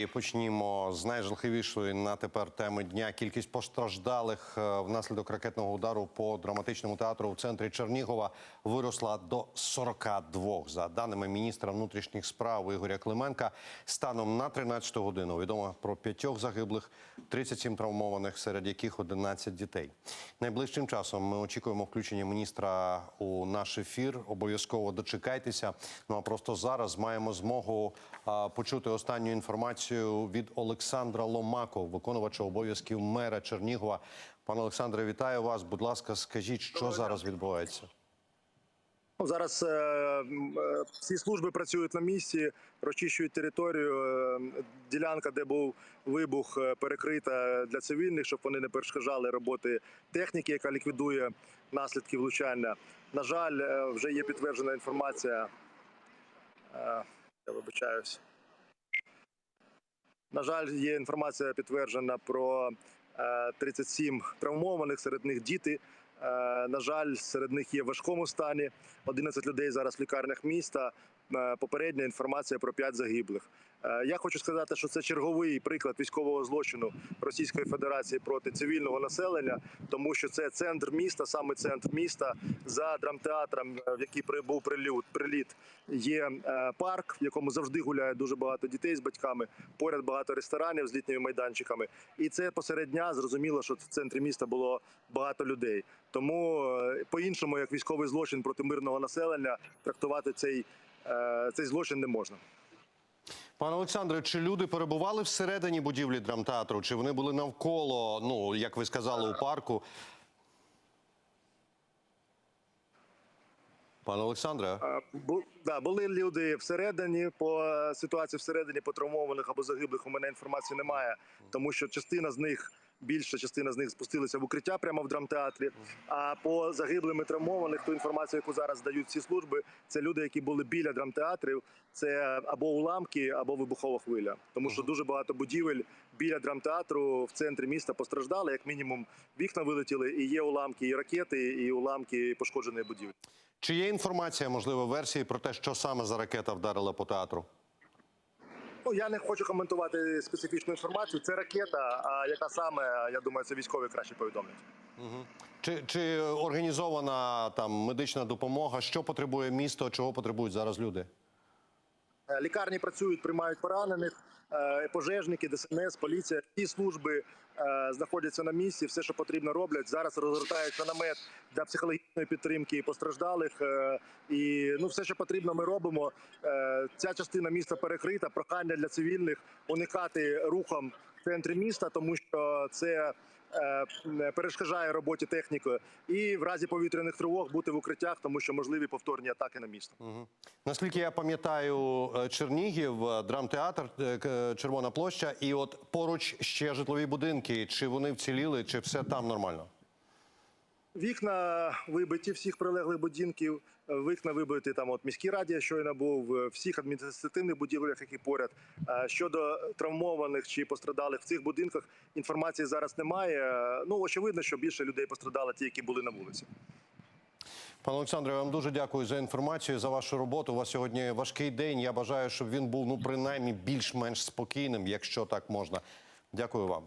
І почнімо з найжахливішої на тепер теми дня. Кількість постраждалих е, внаслідок ракетного удару по драматичному театру в центрі Чернігова виросла до 42. За даними міністра внутрішніх справ Ігоря Клименка, станом на 13 годину відомо про п'ятьох загиблих, 37 травмованих, серед яких 11 дітей. Найближчим часом ми очікуємо включення міністра у наш ефір. Обов'язково дочекайтеся. Ну а просто зараз маємо змогу почути останню інформацію від Олександра Ломако, виконувача обов'язків мера Чернігова. Пане Олександре, вітаю вас. Будь ласка, скажіть, що зараз відбувається? Ну, Зараз е, е, всі служби працюють на місці, розчищують територію. Е, Ділянка, де був вибух, перекрита для цивільних, щоб вони не перешкоджали роботи техніки, яка ліквідує наслідки влучання. На жаль, вже є підтверджена інформація. Я вибачаюсь. На жаль, є інформація підтверджена про е, 37 травмованих, серед них діти. Е, На жаль, серед них є в важкому стані. 11 людей зараз в лікарнях міста. Е, Попередня інформація про 5 загиблих. Е, Я хочу сказати, що це черговий приклад військового злочину Російської Федерації проти цивільного населення, тому що це центр міста, саме центр міста за драмтеатром, е, в який при- був приліт. Приліт є парк, в якому завжди гуляє дуже багато дітей з батьками. Поряд багато ресторанів з літніми майданчиками. І це посеред дня зрозуміло, що в центрі міста було багато людей. Тому е, по-іншому, як військовий злочин проти мирного населення, трактувати цей, цей злочин не можна. Пане Олександре, чи люди перебували всередині будівлі драмтеатру, чи вони були навколо, ну як ви сказали, у парку? Пане Олександре, Е, бу- Да, були люди всередині. По е, ситуації всередині по травмованих або загиблих у мене інформації немає, тому що частина з них. Більша частина з них спустилися в укриття прямо в драмтеатрі. А по загиблим і травмованих, ту інформацію, яку зараз дають ці служби, це люди, які були біля драмтеатрів. Це або уламки, або вибухова хвиля. Тому що дуже багато будівель біля драмтеатру в центрі міста постраждали. Як мінімум, вікна вилетіли, і є уламки, і ракети, і уламки пошкодженої будівлі. чи є інформація, можливо, версії про те, що саме за ракета вдарила по театру? Ну я не хочу коментувати специфічну інформацію. Це ракета. А яка саме я думаю, це військові краще повідомлять. Чи, чи організована там медична допомога? Що потребує місто? Чого потребують зараз люди? Е, Лікарні працюють, приймають поранених, е, пожежники, ДСНС, поліція. Всі служби е, знаходяться на місці. Все, що потрібно, роблять. Зараз розгортається намет для психологічної підтримки постраждалих. І ну, все, що потрібно, ми робимо. Ця частина міста перекрита. Прохання для цивільних уникати рухом в центрі міста, тому що це. Е, Перешкоджає роботі техніки і в разі повітряних тривог бути в укриттях, тому що можливі повторні атаки на місто. Наскільки я пам'ятаю, е, Чернігів, е, драмтеатр, Червона площа, і от поруч ще житлові будинки. Чи вони вціліли, чи все там нормально? Вікна вибиті всіх прилеглих будинків. Вікна вибиті там от міській раді, щойно був в всіх адміністративних будівлях, які поряд. Е, Щодо травмованих чи пострадалих в цих будинках, інформації зараз немає. Е, Ну очевидно, що більше людей пострадали ті, які були на вулиці. Пане Олександре, я вам дуже дякую за інформацію, за вашу роботу. У вас сьогодні важкий день. Я бажаю, щоб він був ну принаймні більш-менш спокійним, якщо так можна. Дякую вам.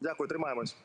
Дякую, тримаємось.